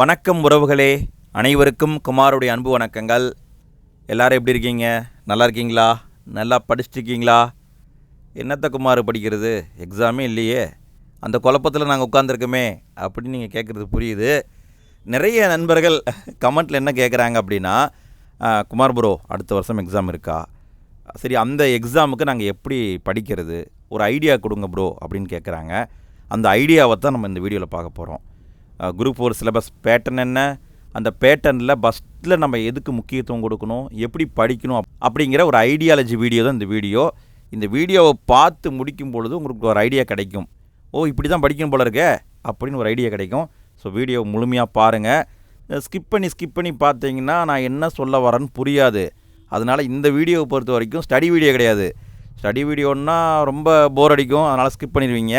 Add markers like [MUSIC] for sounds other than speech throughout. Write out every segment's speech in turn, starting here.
வணக்கம் உறவுகளே அனைவருக்கும் குமாருடைய அன்பு வணக்கங்கள். எல்லாரும் எப்படி இருக்கீங்க? நல்லா இருக்கீங்களா? நல்லா படிச்சிட்ருக்கீங்களா என்னத்த குமார் படிக்கிறது? எக்ஸாமே இல்லையே. அந்த குழப்பத்தில் நாங்கள் உட்காந்துருக்கோமே அப்படின்னு நீங்கள் கேட்குறது புரியுது. நிறைய நண்பர்கள் கமெண்ட்டில் என்ன கேட்குறாங்க அப்படின்னா குமார் ப்ரோ அடுத்த வருஷம் எக்ஸாம் இருக்கா? சரி அந்த எக்ஸாமுக்கு நாங்கள் எப்படி படிக்கிறது? ஒரு ஐடியா கொடுங்க ப்ரோ அப்படின்னு கேட்குறாங்க அந்த ஐடியாவை தான் நம்ம இந்த வீடியோவில் பார்க்க போகிறோம் குரூப் ஃபோர் சிலபஸ் பேட்டர்ன் என்ன? அந்த பேட்டர்னில் ஃபஸ்ட்டில் நம்ம எதுக்கு முக்கியத்துவம் கொடுக்கணும்? எப்படி படிக்கணும்? அப்படிங்கிற ஒரு ஐடியாலஜி வீடியோ தான் இந்த வீடியோ இந்த வீடியோவை பார்த்து முடிக்கும் பொழுது உங்களுக்கு ஒரு ஐடியா கிடைக்கும். ஓ இப்படி தான் படிக்கணும் போல இருக்கே அப்படின்னு ஒரு ஐடியா கிடைக்கும். ஸோ வீடியோ முழுமையாக பாருங்கள் ஸ்கிப் பண்ணி ஸ்கிப் பண்ணி பார்த்தீங்கன்னா நான் என்ன சொல்ல வரேன்னு புரியாது. அதனால் இந்த வீடியோவை பொறுத்த வரைக்கும் ஸ்டடி வீடியோ கிடையாது. ஸ்டடி வீடியோன்னா ரொம்ப போர் அடிக்கும். அதனால் ஸ்கிப் பண்ணிடுவீங்க.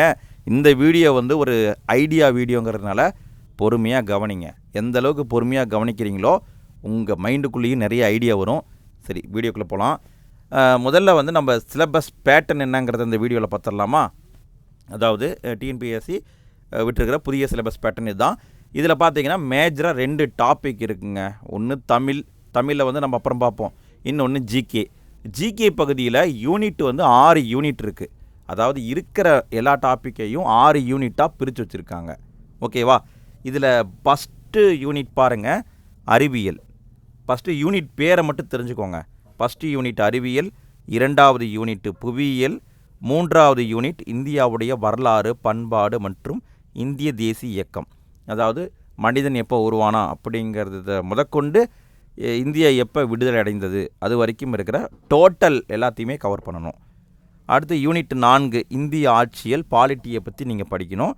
இந்த வீடியோ வந்து ஒரு ஐடியா வீடியோங்கிறதுனால பொறுமையாக கவனிங்க. எந்த அளவுக்கு பொறுமையாக கவனிக்கிறீங்களோ உங்கள் மைண்டுக்குள்ளேயும் நிறைய ஐடியா வரும். சரி வீடியோக்குள்ளே போகலாம் முதல்ல வந்து நம்ம சிலபஸ் பேட்டர்ன் என்னங்கிறத இந்த வீடியோவில் பார்த்துடலாமா? அதாவது டிஎன்பிஎஸ்சி விட்டுருக்கிற புதிய சிலபஸ் பேட்டர்ன் இதுதான். இதில் பார்த்தீங்கன்னா மேஜராக ரெண்டு டாபிக் இருக்குங்க. ஒன்று தமிழ் தமிழில் வந்து நம்ம அப்புறம் பார்ப்போம். இன்னொன்று ஜிகே ஜிகே பகுதியில் யூனிட் வந்து ஆறு யூனிட் இருக்குது அதாவது இருக்கிற எல்லா டாப்பிக்கையும் ஆறு யூனிட்டாக பிரித்து வச்சுருக்காங்க. ஓகேவா இதில் ஃபஸ்ட்டு யூனிட் பாருங்கள் அறிவியல். ஃபஸ்ட்டு யூனிட் பேரை மட்டும் தெரிஞ்சுக்கோங்க. ஃபஸ்ட்டு யூனிட் அறிவியல் இரண்டாவது யூனிட் புவியியல் மூன்றாவது யூனிட் இந்தியாவுடைய வரலாறு பண்பாடு மற்றும் இந்திய தேசிய இயக்கம். அதாவது மனிதன் எப்போ உருவானா அப்படிங்கிறத முதற்கொண்டு இந்தியா எப்போ விடுதலை அடைந்தது அது வரைக்கும் இருக்கிற டோட்டல் எல்லாத்தையுமே கவர் பண்ணணும். அடுத்து யூனிட் நான்கு இந்திய ஆட்சியல் பாலிட்டியை பற்றி நீங்கள் படிக்கணும்.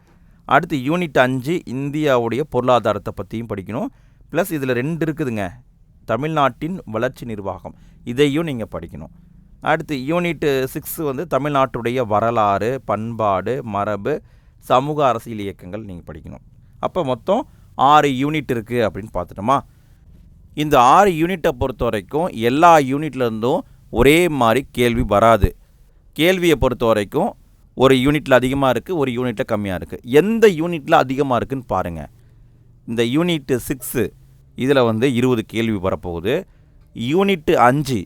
அடுத்து யூனிட் அஞ்சு இந்தியாவுடைய பொருளாதாரத்தை பற்றியும் படிக்கணும். ப்ளஸ் இதில் ரெண்டு இருக்குதுங்க. தமிழ்நாட்டின் வளர்ச்சி நிர்வாகம். இதையும் நீங்கள் படிக்கணும். அடுத்து யூனிட்டு சிக்ஸ் வந்து தமிழ்நாட்டுடைய வரலாறு பண்பாடு மரபு சமூக அரசியல் இயக்கங்கள் நீங்கள் படிக்கணும். அப்போ மொத்தம் ஆறு யூனிட் இருக்குது அப்படின்னு பார்த்துட்டோமா? இந்த ஆறு யூனிட்டை பொறுத்த வரைக்கும் எல்லா யூனிட்லேருந்தும் ஒரே மாதிரி கேள்வி வராது. கேள்வியை பொறுத்த வரைக்கும் ஒரு யூனிட்டில் அதிகமாக இருக்குது ஒரு யூனிட்டில் கம்மியாக இருக்குது எந்த யூனிட்டில் அதிகமாக இருக்குதுன்னு பாருங்கள் இந்த யூனிட்டு சிக்ஸு இதில் வந்து இருபது கேள்வி வரப்போகுது. யூனிட்டு அஞ்சு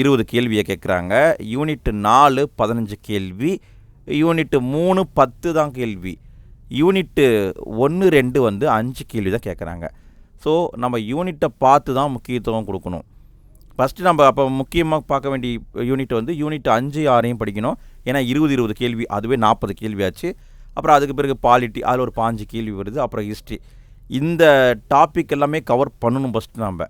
இருபது கேள்வியை கேட்குறாங்க யூனிட்டு நாலு பதினஞ்சு கேள்வி. யூனிட்டு மூணு பத்து தான் கேள்வி. யூனிட்டு ஒன்று ரெண்டு வந்து அஞ்சு கேள்வி தான் கேட்குறாங்க ஸோ நம்ம யூனிட்டை பார்த்து தான் முக்கியத்துவம் கொடுக்கணும். ஃபஸ்ட்டு நம்ம அப்போ முக்கியமாக பார்க்க வேண்டிய யூனிட் வந்து யூனிட் அஞ்சு ஆறையும் படிக்கணும். ஏன்னா இருபது இருபது கேள்வி அதுவே நாற்பது கேள்வி ஆச்சு அப்புறம் அதுக்கு பிறகு பாலிட்டி அதில் ஒரு பாஞ்சு கேள்வி வருது அப்புறம் ஹிஸ்ட்ரி இந்த டாபிக் எல்லாமே கவர் பண்ணணும் ஃபஸ்ட்டு நம்ம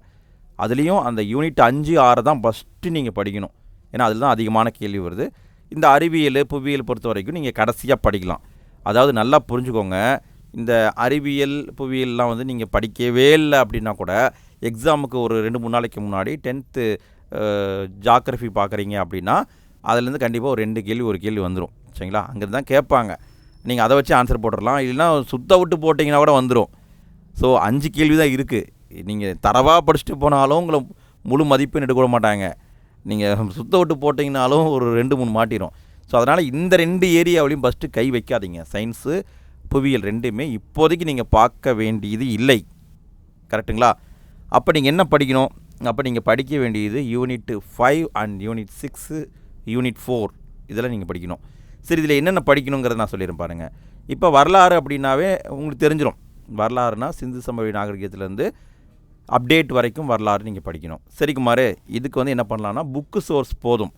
அதுலேயும் அந்த யூனிட் அஞ்சு ஆறை தான் ஃபஸ்ட்டு நீங்கள் படிக்கணும். ஏன்னா அதில் தான் அதிகமான கேள்வி வருது. இந்த அறிவியல் புவியியல் பொறுத்த வரைக்கும் நீங்கள் கடைசியாக படிக்கலாம். அதாவது நல்லா புரிஞ்சுக்கோங்க. இந்த அறிவியல் புவியியல்லாம் வந்து நீங்கள் படிக்கவே இல்லை அப்படின்னா கூட எக்ஸாமுக்கு ஒரு ரெண்டு மூணு நாளைக்கு முன்னாடி டென்த்து ஜாகிரஃபி பார்க்குறீங்க அப்படின்னா அதுலேருந்து கண்டிப்பாக ஒரு ரெண்டு கேள்வி ஒரு கேள்வி வந்துடும் சரிங்களா? அங்கேருந்து தான் கேட்பாங்க. நீங்கள் அதை வச்சு ஆன்சர் போட்டுடலாம். இல்லைன்னா சுத்த விட்டு போட்டிங்கன்னா கூட வந்துடும் ஸோ அஞ்சு கேள்வி தான் இருக்குது நீங்கள் தரவாக படிச்சுட்டு போனாலும் உங்களை முழு மதிப்பெண் எடுக்க மாட்டாங்க. நீங்கள் சுத்த விட்டு போட்டிங்கனாலும் ஒரு ரெண்டு மூணு மாட்டிடும் ஸோ அதனால் இந்த ரெண்டு ஏரியாவிலையும் ஃபஸ்ட்டு கை வைக்காதீங்க. சயின்ஸு புவியியல் ரெண்டுமே இப்போதைக்கு நீங்கள் பார்க்க வேண்டியது இல்லை. கரெக்ட்டுங்களா? அப்போ நீங்கள் என்ன படிக்கணும்? அப்போ நீங்கள் படிக்க வேண்டியது unit five and unit six unit four இதெல்லாம் நீங்கள் படிக்கணும். சரி இதில் என்னென்ன படிக்கணுங்கிறத நான் சொல்லிடுறேன் பாருங்கள் இப்போ வரலாறு அப்படின்னாவே உங்களுக்கு தெரிஞ்சிடும் வரலாறுனா சிந்து சமவெளி நாகரிகத்துலேருந்து அப்டேட் வரைக்கும் வரலாறு நீங்கள் படிக்கணும். சரி குமார் இதுக்கு வந்து என்ன பண்ணலான்னா புக்கு சோர்ஸ் போதும்.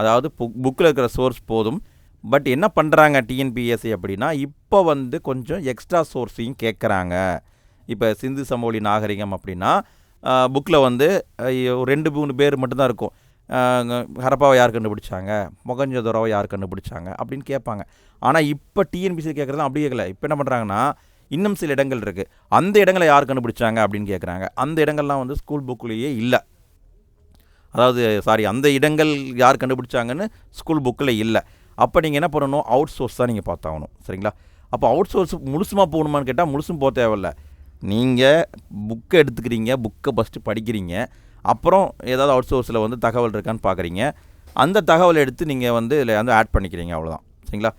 அதாவது புக்கில் இருக்கிற சோர்ஸ் போதும். பட் என்ன பண்ணுறாங்க டிஎன்பிஎஸ்சி அப்படின்னா இப்போ வந்து கொஞ்சம் எக்ஸ்ட்ரா சோர்ஸையும் கேட்குறாங்க இப்போ சிந்து சமவெளி நாகரிகம் அப்படின்னா புக்கில் வந்து ஒரு ரெண்டு மூணு பேர் மட்டும்தான் இருக்கும். ஹரப்பாவை யார் கண்டுபிடிச்சாங்க? மொகஞ்சதோராவை யார் கண்டுபிடிச்சாங்க? அப்படின்னு கேட்பாங்க. ஆனால் இப்போ டிஎன்பிசி கேட்குறது அப்படி கேட்கல. இப்போ என்ன பண்ணுறாங்கன்னா இன்னும் சில இடங்கள் இருக்குது அந்த இடங்களை யார் கண்டுபிடிச்சாங்க? அப்படின்னு கேட்குறாங்க. அந்த இடங்கள்லாம் வந்து ஸ்கூல் புக்லேயே இல்லை. அதாவது சாரி அந்த இடங்கள் யார் கண்டுபிடிச்சாங்கன்னு ஸ்கூல் புக்கில் இல்லை. அப்போ நீங்கள் என்ன பண்ணணும்? அவுட் சோர்ஸ் தான் நீங்கள் பார்த்தாகணும். சரிங்களா? அப்போ அவுட் சோர்ஸ் முழுசுமாக போகணுமான்னு கேட்டால் முழுசும் போக தேவையில்லை. நீங்கள் புக்கை எடுத்துக்கிறீங்க புக்கை ஃபஸ்ட்டு படிக்கிறீங்க. அப்புறம் ஏதாவது அவுட் சோர்ஸில் வந்து தகவல் இருக்கான்னு பார்க்குறீங்க அந்த தகவலை எடுத்து நீங்கள் வந்து இதில் வந்து ஆட் பண்ணிக்கிறீங்க அவ்வளோதான் சரிங்களா?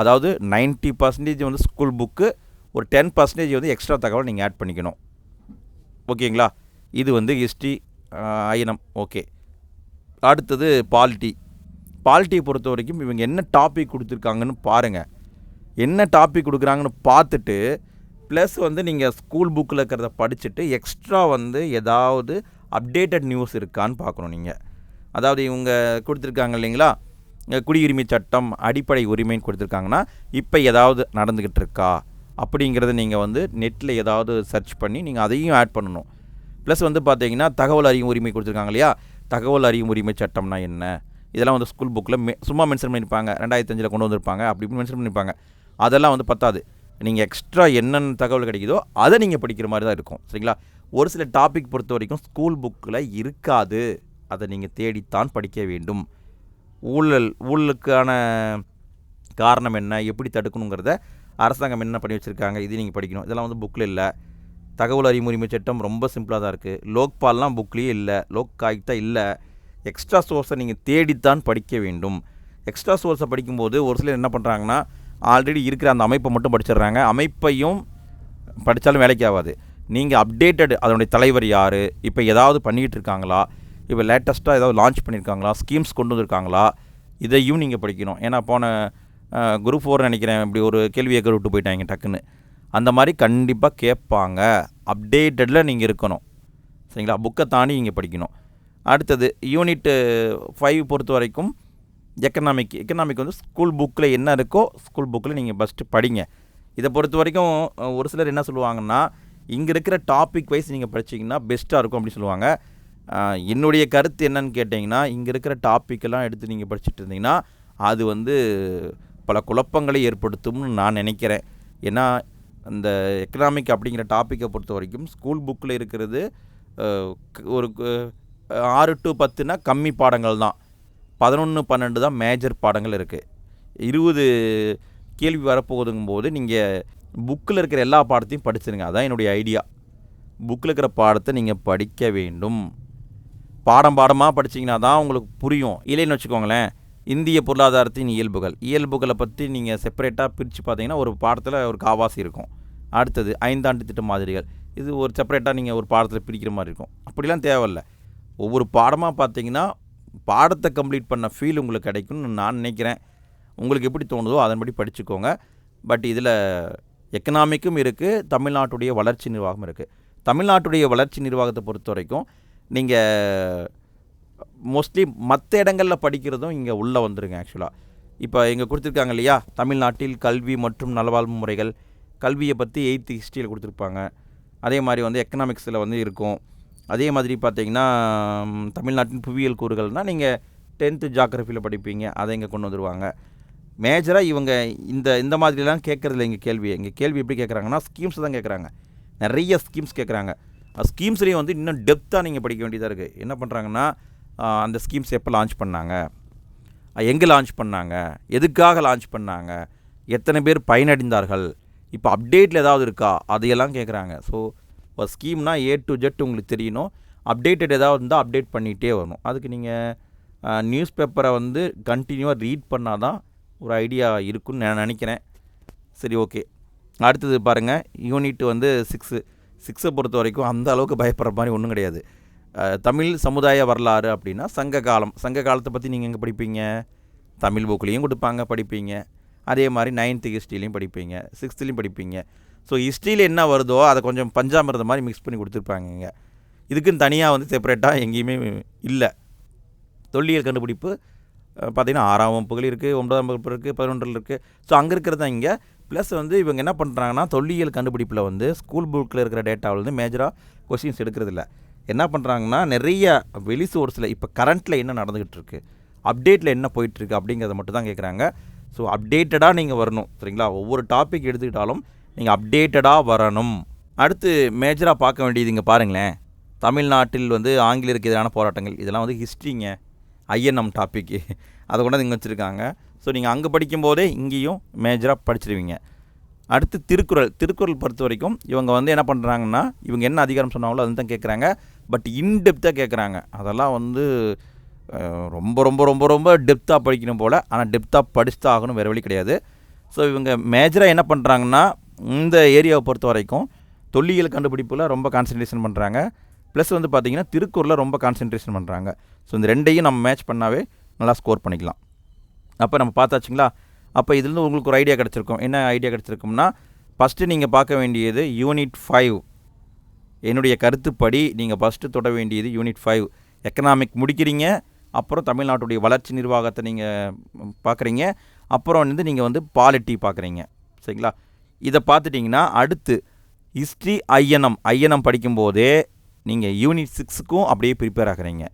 அதாவது 90% பர்சன்டேஜ் வந்து ஸ்கூல் புக்கு ஒரு டென் பர்சன்டேஜ் வந்து எக்ஸ்ட்ரா தகவல் நீங்கள் ஆட் பண்ணிக்கணும். ஓகேங்களா? இது வந்து ஹிஸ்ட்ரி ஐனம் ஓகே. அடுத்தது பாலிட்டி பாலிட்டியை பொறுத்த வரைக்கும் இவங்க என்ன டாபிக் கொடுத்துருக்காங்கன்னு பாருங்கள் என்ன டாபிக் கொடுக்குறாங்கன்னு பார்த்துட்டு ப்ளஸ் வந்து நீங்கள் ஸ்கூல் புக்கில் இருக்கிறத படிச்சுட்டு எக்ஸ்ட்ரா வந்து ஏதாவது அப்டேட்டட் நியூஸ் இருக்கான்னு பார்க்கணும் நீங்கள் அதாவது இவங்க கொடுத்துருக்காங்க இல்லைங்களா? குடியுரிமை சட்டம் அடிப்படை உரிமைன்னு கொடுத்துருக்காங்கன்னா இப்போ ஏதாவது நடந்துக்கிட்டு இருக்கா? அப்படிங்கிறத நீங்கள் வந்து நெட்டில் ஏதாவது சர்ச் பண்ணி நீங்கள் அதையும் ஆட் பண்ணணும். ப்ளஸ் வந்து பார்த்தீங்கன்னா தகவல் அறியும் உரிமை கொடுத்துருக்காங்க இல்லையா? தகவல் அறியும் உரிமை சட்டம்னா என்ன? இதெல்லாம் வந்து ஸ்கூல் புக்கில் மெ சும்மா மென்ஷன் பண்ணியிருப்பாங்க ரெண்டாயிரத்தி அஞ்சில் கொண்டு வந்திருப்பாங்க. அப்படி இப்படி மென்ஷன் பண்ணியிருப்பாங்க அதெல்லாம் வந்து பத்தாது. நீங்கள் எக்ஸ்ட்ரா என்னென்ன தகவல் கிடைக்குதோ அதை நீங்கள் படிக்கிற மாதிரி தான் இருக்கும். சரிங்களா? ஒரு சில டாபிக் பொறுத்த வரைக்கும் ஸ்கூல் புக்கில் இருக்காது. அதை நீங்கள் தேடித்தான் படிக்க வேண்டும். ஊழல் ஊழலுக்கான காரணம் என்ன எப்படி தடுக்கணுங்கிறத அரசாங்கம் என்ன பண்ணி வச்சுருக்காங்க இது நீங்கள் படிக்கணும். இதெல்லாம் வந்து புக்கில் இல்லை. தகவல் அறியும் உரிமை சட்டம் ரொம்ப சிம்பிளாக தான் இருக்குது லோக்பால்லாம் புக்லேயே இல்லை. லோக் ஆயுக்தா இல்லை. எக்ஸ்ட்ரா சோர்ஸை நீங்கள் தேடித்தான் படிக்க வேண்டும். எக்ஸ்ட்ரா சோர்ஸை படிக்கும்போது ஒரு சிலர் என்ன பண்ணுறாங்கன்னா ஆல்ரெடி இருக்கிற அந்த அமைப்பை மட்டும் படிச்சிடுறாங்க. அமைப்பையும் படித்தாலும் வேலைக்கு ஆகாது. நீங்கள் அப்டேட்டட் அதனுடைய தலைவர் யார்? இப்போ ஏதாவது பண்ணிகிட்டு இருக்காங்களா? இப்போ லேட்டஸ்ட்டாக ஏதாவது லான்ச் பண்ணியிருக்காங்களா ஸ்கீம்ஸ் கொண்டு வந்திருக்காங்களா? இதையும் நீங்கள் படிக்கணும். ஏன்னா போன குரூப் ஃபோர் நினைக்கிறேன் இப்படி ஒரு கேள்வி கேட்க விட்டு போயிட்டாங்க டக்குன்னு. அந்த மாதிரி கண்டிப்பாக கேட்பாங்க. அப்டேட்டடில் நீங்கள் இருக்கணும். சரிங்களா? புக்கை தாண்டி நீங்கள் படிக்கணும். அடுத்தது யூனிட்டு ஃபைவ் பொறுத்த வரைக்கும் எக்கனாமிக் எக்கனாமிக் வந்து ஸ்கூல் புக்கில் என்ன இருக்கோ ஸ்கூல் புக்கில் நீங்கள் ஃபஸ்ட்டு படிங்க. இதை பொறுத்த வரைக்கும் ஒரு சிலர் என்ன சொல்லுவாங்கன்னா இங்கே இருக்கிற டாபிக் வைஸ் நீங்கள் படிச்சீங்கன்னா பெஸ்ட்டாக இருக்கும் அப்படின்னு சொல்லுவாங்க. என்னுடைய கருத்து என்னன்னு கேட்டிங்கன்னா இங்கே இருக்கிற டாப்பிக்கெல்லாம் எடுத்து நீங்கள் படிச்சுட்டு இருந்தீங்கன்னா அது வந்து பல குழப்பங்களை ஏற்படுத்தும்னு நான் நினைக்கிறேன். ஏன்னா அந்த எக்கனாமிக் அப்படிங்கிற டாப்பிக்கை பொறுத்த வரைக்கும் ஸ்கூல் புக்கில் இருக்கிறது ஒரு ஆறு டு பத்துனா கம்மி பாடங்கள் தான். பதினொன்று பன்னெண்டு தான் மேஜர் பாடங்கள் இருக்குது இருபது கேள்வி வரப்போகுதுங்கும் போது நீங்கள் புக்கில் இருக்கிற எல்லா பாடத்தையும் படிச்சிருங்க. அதான் என்னுடைய ஐடியா புக்கில் இருக்கிற பாடத்தை நீங்கள் படிக்க வேண்டும். பாடம் பாடமாக படிச்சீங்கன்னா தான் உங்களுக்கு புரியும். இல்லைன்னு வச்சுக்கோங்களேன் இந்திய பொருளாதாரத்தின் இயல்புகள். இயல்புகளை பற்றி நீங்கள் செப்பரேட்டாக பிரித்து பார்த்தீங்கன்னா ஒரு பாடத்தில் ஒரு காவாசி இருக்கும். அடுத்தது ஐந்தாண்டு திட்ட மாதிரிகள். இது ஒரு செப்பரேட்டாக நீங்கள் ஒரு பாடத்தில் பிரிக்கிற மாதிரி இருக்கும். அப்படிலாம் தேவையில்ல. ஒவ்வொரு பாடமாக பார்த்தீங்கன்னா பாடத்தை கம்ப்ளீட் பண்ண ஃபீல் உங்களுக்கு கிடைக்கும்னு நான் நினைக்கிறேன். உங்களுக்கு எப்படி தோணுதோ அதன்படி படிச்சுக்கோங்க. பட் இதில் எக்கனாமிக்கும் இருக்குது தமிழ்நாட்டுடைய வளர்ச்சி நிர்வாகம் இருக்குது தமிழ்நாட்டுடைய வளர்ச்சி நிர்வாகத்தை பொறுத்த வரைக்கும் நீங்கள் மோஸ்ட்லி மற்ற இடங்களில் படிக்கிறதும் இங்கே உள்ளே வந்துருங்க ஆக்சுவலாக இப்போ இங்கே கொடுத்துருக்காங்க இல்லையா? தமிழ்நாட்டில் கல்வி மற்றும் நலவாழ்வு முறைகள் கல்வியை பற்றி எயித்து ஹிஸ்ட்ரியில் கொடுத்துருப்பாங்க. அதே மாதிரி வந்து எக்கனாமிக்ஸில் வந்து இருக்கும். அதே மாதிரி பார்த்தீங்கன்னா தமிழ்நாட்டின் புவியியல் கூறுகள்னால் நீங்கள் டென்த்து ஜாகிரஃபியில் படிப்பீங்க அதை இங்கே கொண்டு வந்துருவாங்க. மேஜராக இவங்க இந்த இந்த மாதிரிலாம் கேட்குறதில்ல இங்கே கேள்வி. இங்கே கேள்வி எப்படி கேட்குறாங்கன்னா ஸ்கீம்ஸ் தான் கேட்குறாங்க நிறைய ஸ்கீம்ஸ் கேட்குறாங்க ஸ்கீம்ஸ்லேயும் வந்து இன்னும் டெப்த்தாக நீங்கள் படிக்க வேண்டியதாக இருக்குது என்ன பண்ணுறாங்கன்னா அந்த ஸ்கீம்ஸ் எப்போ லான்ச் பண்ணாங்க? எங்கே லான்ச் பண்ணாங்க? எதுக்காக லான்ச் பண்ணாங்க? எத்தனை பேர் பயனடைந்தார்கள்? இப்போ அப்டேட்டில் ஏதாவது இருக்கா? அதையெல்லாம் கேட்குறாங்க ஸோ ஒரு ஸ்கீம்னா ஏ டு ஜெட் உங்களுக்கு தெரியணும். அப்டேட்டட் ஏதாவது இருந்தால் அப்டேட் பண்ணிகிட்டே வரணும். அதுக்கு நீங்கள் நியூஸ் பேப்பரை வந்து கண்டினியூவாக ரீட் பண்ணால் தான் ஒரு ஐடியா இருக்குன்னு நான் நினைக்கிறேன். சரி ஓகே. அடுத்தது பாருங்கள் யூனிட் வந்து சிக்ஸு சிக்ஸை பொறுத்த வரைக்கும் அந்த அளவுக்கு பயப்படுற மாதிரி ஒன்றும் கிடையாது. தமிழ் சமுதாய வரலாறு அப்படின்னா சங்க காலம். சங்க காலத்தை பற்றி நீங்கள் எங்கே படிப்பீங்க? தமிழ் புக்லேயும் கொடுப்பாங்க படிப்பீங்க. அதே மாதிரி நைன்த்து ஹிஸ்ட்ரிலையும் படிப்பீங்க சிக்ஸ்த்துலேயும் படிப்பீங்க. ஸோ ஹிஸ்ட்ரியில் என்ன வருதோ அதை கொஞ்சம் பஞ்சாமிரத மாதிரி மிக்ஸ் பண்ணி கொடுத்துருப்பாங்க இங்கே. இதுக்குன்னு தனியாக வந்து செப்பரேட்டாக எங்கேயுமே இல்லை. தொல்லியல் கண்டுபிடிப்பு பார்த்தீங்கன்னா ஆறாம் வகுப்புகள் இருக்குது ஒன்பதாம் வகுப்பு இருக்குது பதினொன்றில் இருக்குது ஸோ அங்கே இருக்கிறது தான் இங்கே. ப்ளஸ் வந்து இவங்க என்ன பண்ணுறாங்கன்னா தொல்லியல் கண்டுபிடிப்பில் வந்து ஸ்கூல் புக்கில் இருக்கிற டேட்டாவில் வந்து மேஜராக கொஸ்டின்ஸ் எடுக்கிறதில்ல என்ன பண்ணுறாங்கன்னா நிறைய வெளி சோர்ஸில் இப்போ கரண்ட்டில் என்ன நடந்துக்கிட்டு இருக்குது அப்டேட்டில் என்ன போயிட்டுருக்கு அப்படிங்கிறத மட்டும் தான் கேட்குறாங்க ஸோ அப்டேட்டடாக நீங்கள் வரணும் சரிங்களா? ஒவ்வொரு டாபிக் எடுத்துக்கிட்டாலும் நீங்கள் அப்டேட்டடாக வரணும். அடுத்து மேஜராக பார்க்க வேண்டியது இங்கே பாருங்களேன். தமிழ்நாட்டில் வந்து ஆங்கிலேயருக்கு எதிரான போராட்டங்கள் இதெல்லாம் வந்து ஹிஸ்ட்ரிங்க ஐஎன்எம் டாப்பிக்கு அதை கொண்டு இங்கே வச்சுருக்காங்க. ஸோ நீங்கள் அங்கே படிக்கும்போதே இங்கேயும் மேஜராக படிச்சிருவீங்க. அடுத்து திருக்குறள். திருக்குறள் பொறுத்த வரைக்கும் இவங்க வந்து என்ன பண்ணுறாங்கன்னா இவங்க என்ன அதிகாரம் சொன்னாங்களோ அது தான் கேட்குறாங்க பட் இன்டெப்த்தாக கேட்குறாங்க அதெல்லாம் வந்து ரொம்ப ரொம்ப ரொம்ப ரொம்ப டெப்த்தாக படிக்கணும் போல். ஆனால் டெப்த்தாக படிச்சுதான் ஆகணும். வேறு வழி கிடையாது. ஸோ இவங்க மேஜராக என்ன பண்ணுறாங்கன்னா இந்த ஏரியாவை பொறுத்த வரைக்கும் தொல்லியல் கண்டுபிடிப்பில் ரொம்ப கான்சன்ட்ரேஷன் பண்ணுறாங்க ப்ளஸ் வந்து பார்த்திங்கன்னா திருக்கூரில் ரொம்ப கான்சென்ட்ரேஷன் பண்ணுறாங்க ஸோ இந்த ரெண்டையும் நம்ம மேட்ச் பண்ணாவே நல்லா ஸ்கோர் பண்ணிக்கலாம். அப்போ நம்ம பார்த்தாச்சுங்களா? அப்போ இதுலேருந்து உங்களுக்கு ஒரு ஐடியா கிடச்சிருக்கும். என்ன ஐடியா கிடச்சிருக்கும்னா ஃபஸ்ட்டு நீங்கள் பார்க்க வேண்டியது யூனிட் ஃபைவ் என்னுடைய கருத்துப்படி நீங்கள் ஃபஸ்ட்டு தொட வேண்டியது யூனிட் ஃபைவ் எக்கனாமிக் முடிக்கிறீங்க அப்புறம் தமிழ்நாட்டுடைய வளர்ச்சி நிர்வாகத்தை நீங்கள் பார்க்குறீங்க அப்புறம் வந்து நீங்கள் வந்து பாலிட்டி பார்க்குறீங்க. சரிங்களா? இதை பார்த்துட்டிங்கன்னா அடுத்து ஹிஸ்ட்ரி ஐயனம். ஐயனம் படிக்கும்போதே நீங்கள் யூனிட் சிக்ஸுக்கும் அப்படியே ப்ரிப்பேர் ஆகுறீங்க.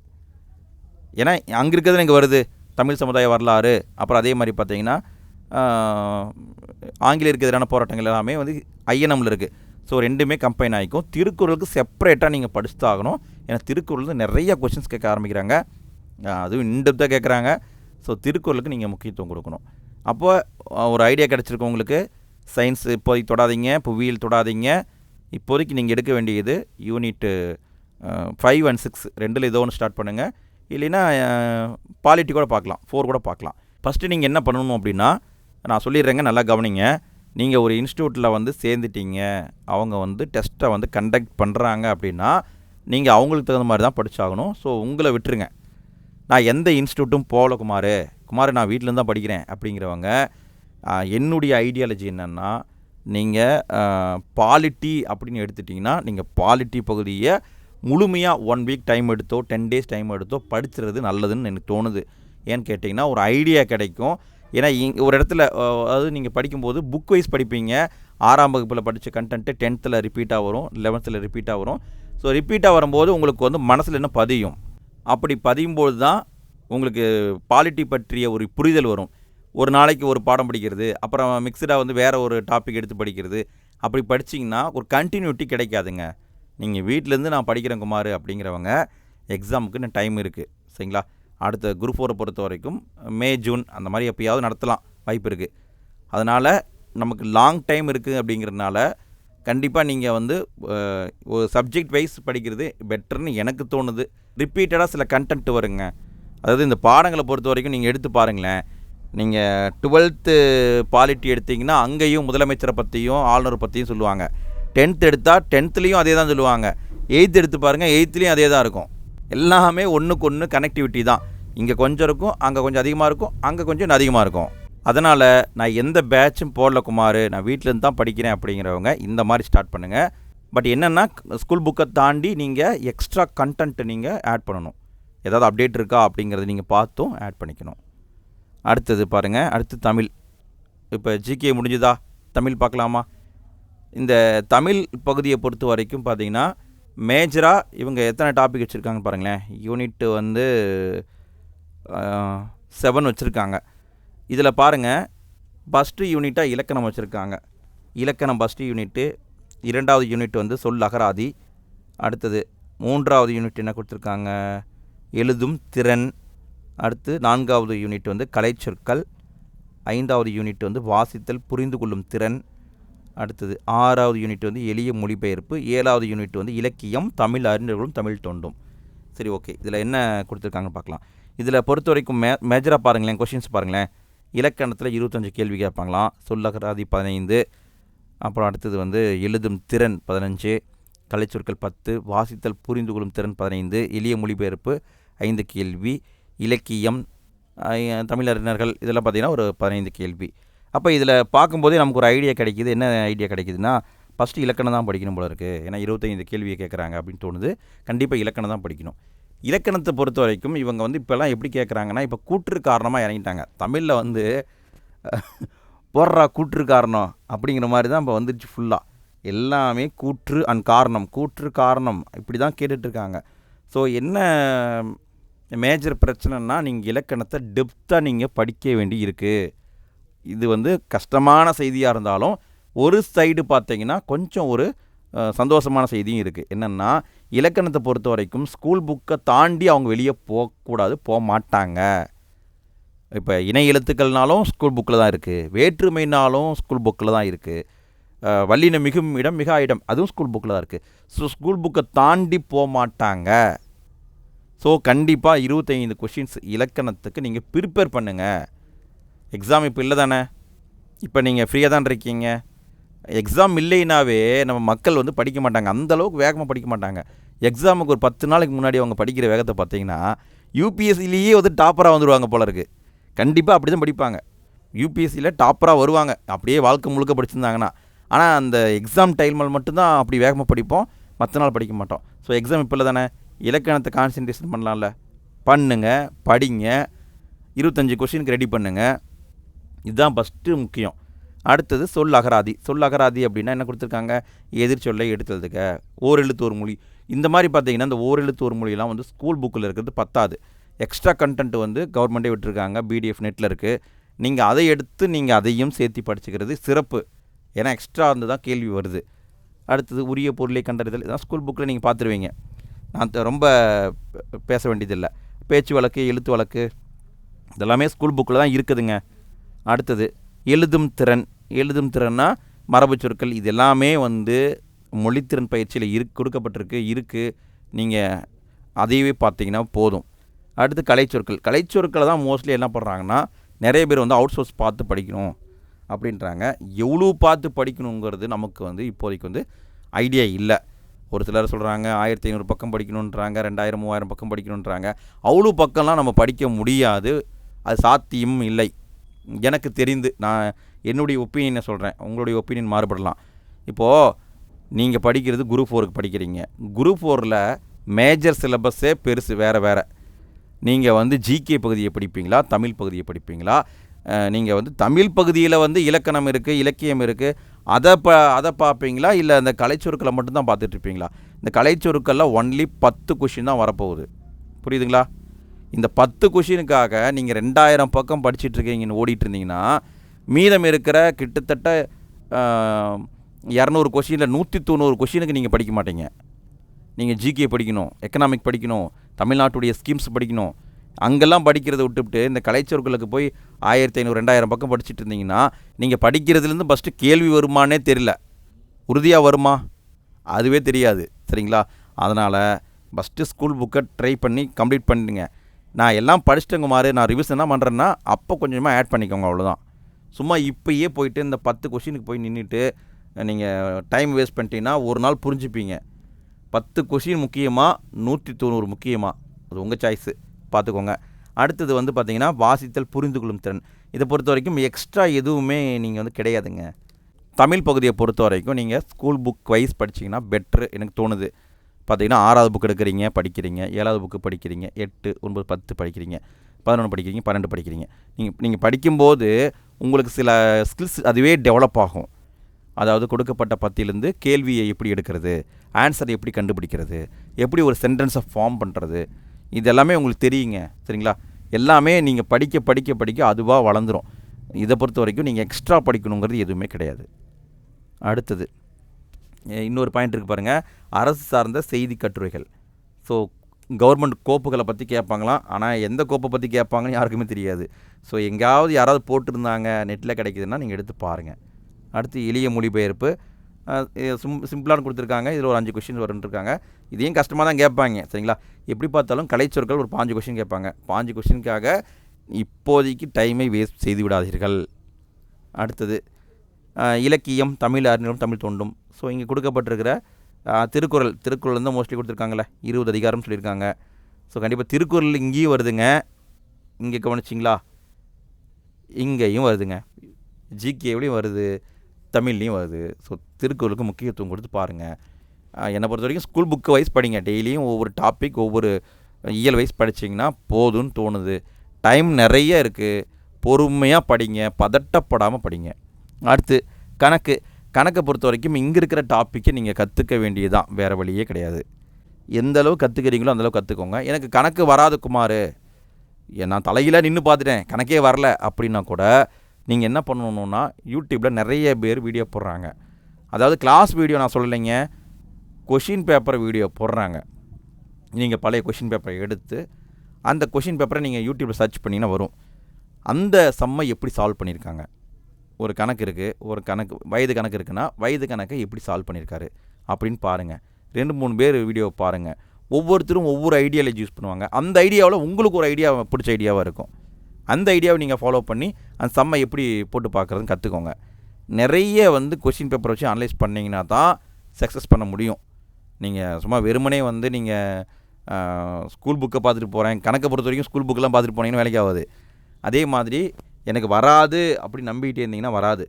ஏன்னா அங்கே இருக்கிறது இங்கே வருது. தமிழ் சமுதாய வரலாறு. அப்புறம் அதே மாதிரி பார்த்தீங்கன்னா ஆங்கிலேயருக்கு எதிரான போராட்டங்கள் எல்லாமே வந்து ஐஎன்எம்ல இருக்குது ஸோ ரெண்டுமே கம்பைன் ஆகிக்கும். திருக்குறளுக்கு செப்பரேட்டாக நீங்கள் படிச்சுதான் ஆகணும் ஏன்னா திருக்குறள் வந்து நிறைய கொஷின்ஸ் கேட்க ஆரம்பிக்கிறாங்க. அதுவும் இன்டெப்த்தாக கேட்குறாங்க. ஸோ திருக்குறளுக்கு நீங்கள் முக்கியத்துவம் கொடுக்கணும். அப்போ ஒரு ஐடியா கிடச்சிருக்கு உங்களுக்கு. சயின்ஸ் இப்போதைக்கு தொடாதீங்க. புவியியல் தொடாதீங்க. இப்போதைக்கு நீங்கள் எடுக்க வேண்டியது யூனிட்டு ஃபைவ் அண்ட் சிக்ஸ் ரெண்டில் ஏதோ ஒன்று ஸ்டார்ட் பண்ணுங்கள் இல்லைன்னா பாலிட்டி கூட பார்க்கலாம். ஃபோர் கூட பார்க்கலாம். ஃபஸ்ட்டு நீங்கள் என்ன பண்ணணும் அப்படின்னா நான் சொல்லிடுறேங்க நல்லா கவனிங்க. நீங்கள் ஒரு இன்ஸ்டியூட்டில் வந்து சேர்ந்துட்டீங்க. அவங்க வந்து டெஸ்ட்டை வந்து கண்டக்ட் பண்ணுறாங்க அப்படின்னா நீங்கள் அவங்களுக்கு தகுந்த மாதிரி தான் படித்தாகணும் ஸோ உங்களை விட்டுருங்க. நான் எந்த இன்ஸ்டியூட்டும் போகல குமார். குமார் நான் வீட்டிலேருந்து தான் படிக்கிறேன் அப்படிங்கிறவங்க என்னுடைய ஐடியாலஜி என்னென்னா நீங்கள் பாலிட்டி அப்படின்னு எடுத்துட்டிங்கன்னா நீங்கள் பாலிட்டி பகுதியை முழுமையாக ஒன் வீக் டைம் எடுத்தோ டென் டேஸ் டைம் எடுத்தோ படிச்சுறது நல்லதுன்னு எனக்கு தோணுது. ஏன்னு கேட்டிங்கன்னா ஒரு ஐடியா கிடைக்கும். ஏன்னா இங்கே ஒரு இடத்துல அதாவது நீங்கள் படிக்கும்போது புக் வைஸ் படிப்பீங்க. ஆறாம் வகுப்பில் படித்த கண்டென்ட்டு டென்த்தில் ரிப்பீட்டாக வரும் லெவன்த்தில் ரிப்பீட்டாக வரும். ஸோ ரிப்பீட்டாக வரும்போது உங்களுக்கு வந்து மனசில் என்ன பதியும்? அப்படி பதியும்போது தான் உங்களுக்கு பாலிட்டி பற்றிய ஒரு புரிதல் வரும். ஒரு நாளைக்கு ஒரு பாடம் படிக்கிறது அப்புறம் மிக்சடாக வந்து வேறு ஒரு டாபிக் எடுத்து படிக்கிறது. அப்படி படிச்சிங்கன்னா ஒரு கண்டினியூட்டி கிடைக்காதுங்க. நீங்கள் வீட்டிலேருந்து நான் படிக்கிறேன் குமார் அப்படிங்கிறவங்க எக்ஸாமுக்கு இன்னும் டைம் இருக்குது சரிங்களா? அடுத்த குரூப் ஃபோரை பொறுத்த வரைக்கும் மே ஜூன் அந்த மாதிரி எப்பயாவது நடத்தலாம். வாய்ப்பு இருக்குது அதனால் நமக்கு லாங் டைம் இருக்குது அப்படிங்கிறதுனால கண்டிப்பாக நீங்கள் வந்து ஒரு சப்ஜெக்ட் வைஸ் படிக்கிறது பெட்டர்னு எனக்கு தோணுது. ரிப்பீட்டடாக சில கண்டென்ட் வருங்க. அதாவது இந்த பாடங்களை பொறுத்த வரைக்கும் நீங்கள் எடுத்து பாருங்களேன். நீங்கள் டுவெல்த்து பாலிட்டி எடுத்தீங்கன்னா அங்கேயும் முதலமைச்சரை பற்றியும் ஆளுநர் பற்றியும் சொல்லுவாங்க. டென்த் எடுத்தால் டென்த்துலேயும் அதே தான் சொல்லுவாங்க. எயித்து எடுத்து பாருங்கள் எயித்துலேயும் அதே தான் இருக்கும். எல்லாமே ஒன்றுக்கு ஒன்று கனெக்டிவிட்டி தான். இங்கே கொஞ்சம் இருக்கும் அங்கே கொஞ்சம் அதிகமாக இருக்கும் அங்கே கொஞ்சம் அதிகமாக இருக்கும். அதனால் நான் எந்த பேட்சும் போடல குமார். நான் வீட்டிலேருந்து தான் படிக்கிறேன் அப்படிங்கிறவங்க இந்த மாதிரி ஸ்டார்ட் பண்ணுங்கள் பட் என்னென்னா ஸ்கூல் புக்கை தாண்டி நீங்கள் எக்ஸ்ட்ரா கண்டென்ட் நீங்கள் ஆட் பண்ணணும். ஏதாவது அப்டேட் இருக்கா அப்படிங்கிறத நீங்கள் பார்த்தும் ஆட் பண்ணிக்கணும். அடுத்தது பாருங்கள் அடுத்து தமிழ். இப்போ ஜிகே முடிஞ்சுதா? தமிழ் பார்க்கலாமா? இந்த தமிழ் பகுதியை பொறுத்த வரைக்கும் பார்த்தீங்கன்னா மேஜராக இவங்க எத்தனை டாபிக் வச்சுருக்காங்க பாருங்களேன். யூனிட்டு வந்து செவன் வச்சுருக்காங்க. இதில் பாருங்கள் ஃபஸ்ட்டு யூனிட்டாக இலக்கணம் வச்சுருக்காங்க. இலக்கணம் ஃபஸ்ட்டு யூனிட்டு இரண்டாவது யூனிட் வந்து சொல் அகராதி. அடுத்தது மூன்றாவது யூனிட் என்ன கொடுத்துருக்காங்க? எழுதும் திறன். அடுத்து நான்காவது யூனிட் வந்து கலைச்சொற்கள் ஐந்தாவது யூனிட் வந்து வாசித்தல் புரிந்து கொள்ளும் திறன். அடுத்தது ஆறாவது யூனிட் வந்து எளிய மொழிபெயர்ப்பு ஏழாவது யூனிட் வந்து இலக்கியம் தமிழ் அறிஞர்களும் தமிழ் தோண்டும். சரி ஓகே. இதில் என்ன கொடுத்துருக்காங்கன்னு பார்க்கலாம். இதில் பொறுத்த வரைக்கும் மே மேஜராக பாருங்களேன் கொஷின்ஸ் பாருங்களேன். இலக்கணத்தில் இருபத்தஞ்சு கேள்வி கேட்பாங்களாம். சொல்லகராதி பதினைந்து. அப்புறம் அடுத்தது வந்து எழுதும் திறன் பதினஞ்சு. கலைச்சொற்கள் பத்து. வாசித்தல் புரிந்து கொள்ளும் திறன் பதினைந்து. எளிய மொழிபெயர்ப்பு ஐந்து கேள்வி. இலக்கியம் தமிழறிஞர்கள் இதெல்லாம் பார்த்தீங்கன்னா ஒரு பதினைந்து கேள்வி. அப்போ இதில் பார்க்கும்போதே நமக்கு ஒரு ஐடியா கிடைக்கிது. என்ன ஐடியா கிடைக்குதுன்னா ஃபஸ்ட்டு இலக்கணம் தான் படிக்கணும் போல இருக்குது ஏன்னா இருபத்தைந்து கேள்வியை கேட்குறாங்க அப்படின்னு தோணுது. கண்டிப்பாக இலக்கணம் தான் படிக்கணும். இலக்கணத்தை பொறுத்த வரைக்கும் இவங்க வந்து இப்போல்லாம் எப்படி கேட்குறாங்கன்னா இப்போ கூற்று காரணமாக இறங்கிட்டாங்க. தமிழில் வந்து [LAUGHS] போடுறா கூற்று காரணம் அப்படிங்கிற மாதிரி தான் இப்போ வந்துருச்சு ஃபுல்லாக எல்லாமே கூற்று அண்ட் காரணம். கூற்று காரணம் இப்படி தான் கேட்டுட்ருக்காங்க ஸோ என்ன மேஜர் பிரச்சனைனா நீங்கள் இலக்கணத்தை டெப்த்தாக நீங்கள் படிக்க வேண்டி இருக்குது இது வந்து கஷ்டமான செய்தியாக இருந்தாலும் ஒரு சைடு பார்த்தீங்கன்னா கொஞ்சம் ஒரு சந்தோஷமான செய்தியும் இருக்குது என்னென்னா இலக்கணத்தை பொறுத்த வரைக்கும் ஸ்கூல் புக்கை தாண்டி அவங்க வெளியே போகக்கூடாது போக மாட்டாங்க இப்போ இணை எழுத்துக்கள்னாலும் ஸ்கூல் புக்கில் தான் இருக்குது வேற்றுமைனாலும் ஸ்கூல் புக்கில் தான் இருக்குது வல்லின மிகும் இடம் மிக இடம் அதுவும் ஸ்கூல் புக்கில் தான் இருக்குது ஸோ ஸ்கூல் புக்கை தாண்டி போக மாட்டாங்க ஸோ கண்டிப்பாக இருபத்தைந்து கொஷின்ஸ் இலக்கணத்துக்கு நீங்கள் ப்ரிப்பேர் பண்ணுங்கள் எக்ஸாம் இப்போ இல்லை தானே? இப்போ நீங்கள் ஃப்ரீயாக தான் இருக்கீங்க? எக்ஸாம் இல்லைனாவே நம்ம மக்கள் வந்து படிக்க மாட்டாங்க. அந்தளவுக்கு வேகமாக படிக்க மாட்டாங்க. எக்ஸாமுக்கு ஒரு பத்து நாளைக்கு முன்னாடி அவங்க படிக்கிற வேகத்தை பார்த்தீங்கன்னா யூபிஎஸ்சிலேயே வந்து டாப்பராக வந்துடுவாங்க போல இருக்குது கண்டிப்பாக அப்படி தான் படிப்பாங்க யூபிஎஸ்சியில் டாப்பராக வருவாங்க. அப்படியே வாழ்க்கை முழுக்க படிச்சிருந்தாங்கன்னா. ஆனால் அந்த எக்ஸாம் டைமில் மட்டும்தான் அப்படி வேகமாக படிப்போம். மற்ற நாள் படிக்க மாட்டோம். ஸோ எக்ஸாம் இப்போ இல்லை தானே? இலக்கணத்தை கான்சன்ட்ரேஷன் பண்ணலாம்ல. பண்ணுங்க படிங்க இருபத்தஞ்சி கொஷினுக்கு ரெடி பண்ணுங்க. இதுதான் ஃபஸ்ட்டு முக்கியம். அடுத்தது சொல் அகராதி. சொல் அகராதி அப்படின்னா என்ன கொடுத்துருக்காங்க? எதிர்ச்சொல்லை எடுத்ததுக்க. ஓரெழுத்து ஒரு மொழி. இந்த மாதிரி பார்த்தீங்கன்னா இந்த ஓரெழுத்து ஒரு மொழியெல்லாம் வந்து ஸ்கூல் புக்கில் இருக்கிறது பத்தாது. எக்ஸ்ட்ரா கண்டென்ட் வந்து கவர்மெண்ட்டே விட்டுருக்காங்க. பிடிஎஃப் நெட்டில் இருக்குது நீங்கள் அதை எடுத்து நீங்கள் அதையும் சேர்த்து படிச்சுக்கிறது சிறப்பு. ஏன்னா எக்ஸ்ட்ரா வந்து தான் கேள்வி வருது. அடுத்தது உரிய பொருளை கண்டறிதல். இதெல்லாம் ஸ்கூல் புக்கில் நீங்கள் பார்த்துருவீங்க. நான் த- ரொம்ப பே- பேச வேண்டியதில்லை. பேச்சு வழக்கு எழுத்து வழக்கு இதெல்லாமே ஸ்கூல் புக்கில் தான் இருக்குதுங்க. அடுத்தது எழுதும் திறன். எழுதும் திறன்னா மரபு சொற்கள் இது எல்லாமே வந்து மொழித்திறன் பயிற்சியில் இரு கொடுக்கப்பட்டிருக்கு இருக்குது நீங்கள் அதையவே பார்த்தீங்கன்னா போதும். அடுத்து கலைச்சொற்கள் கலைச்சொற்களை தான் மோஸ்ட்லி என்ன பண்ணுறாங்கன்னா நிறைய பேர் வந்து அவுட் சோர்ஸ் பார்த்து படிக்கணும் அப்படின்றாங்க. எவ்வளோ பார்த்து படிக்கணுங்கிறது நமக்கு வந்து இப்போதைக்கு வந்து ஐடியா இல்லை. ஒரு சிலர் சொல்கிறாங்க ஆயிரத்தி ஐநூறு பக்கம் படிக்கணுன்றாங்க ரெண்டாயிரம் மூவாயிரம் பக்கம் படிக்கணுன்றாங்க அவ்வளோ பக்கம்லாம் நம்ம படிக்க முடியாது. அது சாத்தியம் இல்லை. எனக்கு தெரிந்து நான் என்னுடைய ஒப்பீனியனை சொல்கிறேன் உங்களுடைய ஒப்பீனியன் மாறுபடலாம். இப்போது நீங்கள் படிக்கிறது குரூப் ஃபோருக்கு படிக்கிறீங்க. குரூப் ஃபோரில் மேஜர் சிலபஸே பெருசு வேறு வேறு. நீங்கள் வந்து ஜிகே பகுதியை படிப்பீங்களா தமிழ் பகுதியை படிப்பீங்களா? நீங்கள் வந்து தமிழ் பகுதியில் வந்து இலக்கணம் இருக்குது இலக்கியம் இருக்குது அதை ப அதை பார்ப்பீங்களா இல்லை அந்த கலைச்சொற்களை மட்டும்தான் பார்த்துட்ருப்பீங்களா இந்த கலைச்சொற்களில் ஒன்லி பத்து கொஷின் தான் வரப்போகுது. புரியுதுங்களா? இந்த பத்து கொஷினுக்காக நீங்கள் ரெண்டாயிரம் பக்கம் படிச்சிட்டு இருக்கீங்கன்னு ஓடிட்டு இருந்தீங்கன்னா மீதம் இருக்கிற கிட்டத்தட்ட இரநூறு கொஷினில் நூற்றி தொண்ணூறு கொஷினுக்கு நீங்கள் படிக்க மாட்டீங்க. நீங்கள் ஜிகே படிக்கணும் எக்கனாமிக் படிக்கணும் தமிழ்நாட்டுடைய ஸ்கீம்ஸ் படிக்கணும். அங்கெல்லாம் படிக்கிறத விட்டுவிட்டு இந்த கலைச்சொற்களுக்கு போய் ஆயிரத்தி ஐநூறு ரெண்டாயிரம் பக்கம் படிச்சுட்டு இருந்தீங்கன்னா நீங்கள் படிக்கிறதுலேருந்து ஃபஸ்ட்டு கேள்வி வருமானே தெரியல. உறுதியாக வருமா? அதுவே தெரியாது. சரிங்களா? அதனால் ஃபஸ்ட்டு ஸ்கூல் புக்கை ட்ரை பண்ணி கம்ப்ளீட் பண்ணிடுங்க. நான் எல்லாம் படிச்சிட்டேங்க மாறு நான் ரிவிஷன் என்ன பண்ணுறேன்னா அப்போ கொஞ்சமாக ஆட் பண்ணிக்கோங்க அவ்வளோதான் சும்மா இப்பயே போயிட்டு இந்த பத்து கொஷினுக்கு போய் நின்றுட்டு நீங்கள் டைம் வேஸ்ட் பண்ணிட்டீங்கன்னா ஒரு நாள் புரிஞ்சுப்பீங்க. பத்து கொஷின் முக்கியமாக நூற்றி தொண்ணூறு முக்கியமாக அது உங்கள் சாய்ஸு பார்த்துக்கோங்க. அடுத்தது வந்து பார்த்தீங்கன்னா வாசித்தல் புரிந்து கொள்ளும் திறன். இதை பொறுத்த வரைக்கும் எக்ஸ்ட்ரா எதுவுமே நீங்கள் வந்து கிடையாதுங்க. தமிழ் பகுதியை பொறுத்த வரைக்கும் நீங்கள் ஸ்கூல் புக் வைஸ் படிச்சீங்கன்னா பெட்ரு எனக்கு தோணுது. பார்த்தீங்கன்னா ஆறாவது புக் எடுக்கிறீங்க படிக்கிறீங்க ஏழாவது புக்கு படிக்கிறீங்க எட்டு ஒன்பது பத்து படிக்கிறீங்க பதினொன்று படிக்கிறீங்க பன்னெண்டு படிக்கிறீங்க. நீங்கள் நீங்கள் படிக்கும்போது உங்களுக்கு சில ஸ்கில்ஸ் அதுவே டெவலப் ஆகும். அதாவது கொடுக்கப்பட்ட பத்தியிலேருந்து கேள்வியை எப்படி எடுக்கிறது ஆன்சரை எப்படி கண்டுபிடிக்கிறது எப்படி ஒரு சென்டென்ஸை ஃபார்ம் பண்ணுறது இது எல்லாமே உங்களுக்கு தெரியுங்க சரிங்களா? எல்லாமே நீங்கள் படிக்க படிக்க படிக்க அதுவாக வளர்ந்துரும். இதை பொறுத்த வரைக்கும் நீங்கள் எக்ஸ்ட்ரா படிக்கணுங்கிறது எதுவுமே கிடையாது. அடுத்தது இன்னொரு பாயிண்ட் இருக்குது பாருங்கள் அரசு சார்ந்த செய்தி கட்டுரைகள். ஸோ கவர்மெண்ட் கோப்புகளை பற்றி கேட்பாங்களாம். ஆனால் எந்த கோப்பை பற்றி கேட்பாங்கன்னு யாருக்குமே தெரியாது. ஸோ எங்கேயாவது யாராவது போட்டிருந்தாங்க நெட்டில் கிடைக்குதுன்னா நீங்கள் எடுத்து பாருங்கள் அடுத்து எளிய மொழிபெயர்ப்பு. சிம் சிம்பிளான கொடுத்துருக்காங்க. இதில் ஒரு அஞ்சு கொஷின் வரும்ன்ருக்காங்க இதையும் கஷ்டமாக தான் கேட்பாங்க சரிங்களா? எப்படி பார்த்தாலும் கலைச்சொற்கள் ஒரு பாஞ்சு கொஷின் கேட்பாங்க. பாஞ்சு கொஷினுக்காக இப்போதைக்கு டைமை வேஸ்ட் செய்து விடாதீர்கள். அடுத்தது இலக்கியம் தமிழ் அறிஞரும் தமிழ் தொண்டும். ஸோ இங்கே கொடுக்கப்பட்டிருக்கிற திருக்குறள் திருக்குறள் வந்து மோஸ்ட்லி கொடுத்துருக்காங்களே இருபது அதிகாரம் சொல்லியிருக்காங்க. ஸோ கண்டிப்பாக திருக்குறள் இங்கேயும் வருதுங்க. இங்கே கவனிச்சிங்களா? இங்கேயும் வருதுங்க. ஜிகேவிலையும் வருது. தமிழ்லேயும் வருது. ஸோ திருக்குறளுக்கு முக்கியத்துவம் கொடுத்து பாருங்கள் என்னை பொறுத்த வரைக்கும் ஸ்கூல் புக்கு வைஸ் படிங்க. டெய்லியும் ஒவ்வொரு டாபிக் ஒவ்வொரு இயல் வைஸ் படிச்சிங்கன்னா போதும்னு தோணுது. டைம் நிறைய இருக்குது பொறுமையாக படிங்க. பதட்டப்படாமல் படிங்க. அடுத்து கணக்கு. கணக்கை பொறுத்த வரைக்கும் இங்கே இருக்கிற டாப்பிக்கை நீங்கள் கற்றுக்க வேண்டியதுதான். வேறு வழியே கிடையாது. எந்த அளவு கற்றுக்கிறீங்களோ அந்தளவு கற்றுக்கோங்க எனக்கு கணக்கு வராது குமார். ஏ, நான் தலையில நின்று பார்த்துட்டேன். கணக்கே வரல. அப்படின்னா கூட நீங்கள் என்ன பண்ணணுன்னா யூடியூப்பில் நிறைய பேர் வீடியோ போடுறாங்க. அதாவது கிளாஸ் வீடியோ நான் சொல்லலைங்க கொஷின் பேப்பர் வீடியோ போடுறாங்க. நீங்கள் பழைய கொஷின் பேப்பரை எடுத்து அந்த கொஷின் பேப்பரை நீங்கள் யூடியூப்பில் சர்ச் பண்ணிங்கன்னா வரும். அந்த சம்மை எப்படி சால்வ் பண்ணியிருக்காங்க ஒரு கணக்கு இருக்குது ஒரு கணக்கு வயது கணக்கு இருக்குன்னா வயது கணக்கை எப்படி சால்வ் பண்ணியிருக்காரு அப்படின்னு பாருங்கள் ரெண்டு மூணு பேர் வீடியோ பாருங்கள் ஒவ்வொருத்தரும் ஒவ்வொரு ஐடியாவில் யூஸ் பண்ணுவாங்க. அந்த ஐடியாவில் உங்களுக்கு ஒரு ஐடியா பிடிச்ச ஐடியாவாக இருக்கும். அந்த ஐடியாவை நீங்கள் ஃபாலோ பண்ணி அந்த சம்மை எப்படி போட்டு பார்க்குறதுன்னு கற்றுக்கோங்க நிறைய வந்து கொஷின் பேப்பர் வச்சு அனலைஸ் பண்ணிங்கன்னா தான் சக்ஸஸ் பண்ண முடியும். நீங்கள் சும்மா வெறுமனே வந்து நீங்கள் ஸ்கூல் புக்கை பார்த்துட்டு போகிறேன் கணக்கை பொறுத்த வரைக்கும் ஸ்கூல் புக்கெலாம் பார்த்துட்டு போனீங்கன்னா வேலைக்கு ஆகாது. அதே மாதிரி எனக்கு வராது அப்படி நம்பிக்கிட்டே இருந்தீங்கன்னா வராது.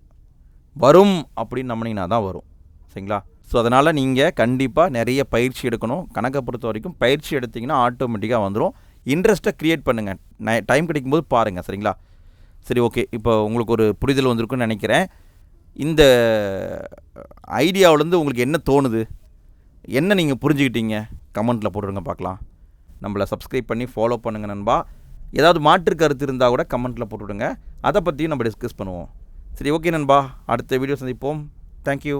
வரும் அப்படின்னு நம்பினீங்கன்னா தான் வரும். சரிங்களா? ஸோ அதனால் நீங்கள் கண்டிப்பாக நிறைய பயிற்சி எடுக்கணும். கணக்கை பொறுத்த வரைக்கும் பயிற்சி எடுத்திங்கன்னா ஆட்டோமேட்டிக்காக வந்துடும் இன்ட்ரெஸ்ட்டை க்ரியேட் பண்ணுங்கள் நை டைம் கிடைக்கும்போது பாருங்கள் சரிங்களா? சரி ஓகே இப்போ உங்களுக்கு ஒரு புரிதல் வந்திருக்குன்னு நினைக்கிறேன். இந்த ஐடியாவிலேருந்து உங்களுக்கு என்ன தோணுது? என்ன நீங்கள் புரிஞ்சுக்கிட்டீங்க? கமெண்ட்டில் போட்டுருங்க பார்க்கலாம். நம்மளை சப்ஸ்கிரைப் பண்ணி ஃபாலோ பண்ணுங்கள் நண்பா. ஏதாவது மாற்று கருத்து இருந்தால் கூட கமெண்ட்டில் போட்டுவிடுங்க. அதை பற்றியும் நம்ம டிஸ்கஸ் பண்ணுவோம். சரி ஓகே நண்பா. அடுத்த வீடியோ சந்திப்போம். தேங்க்யூ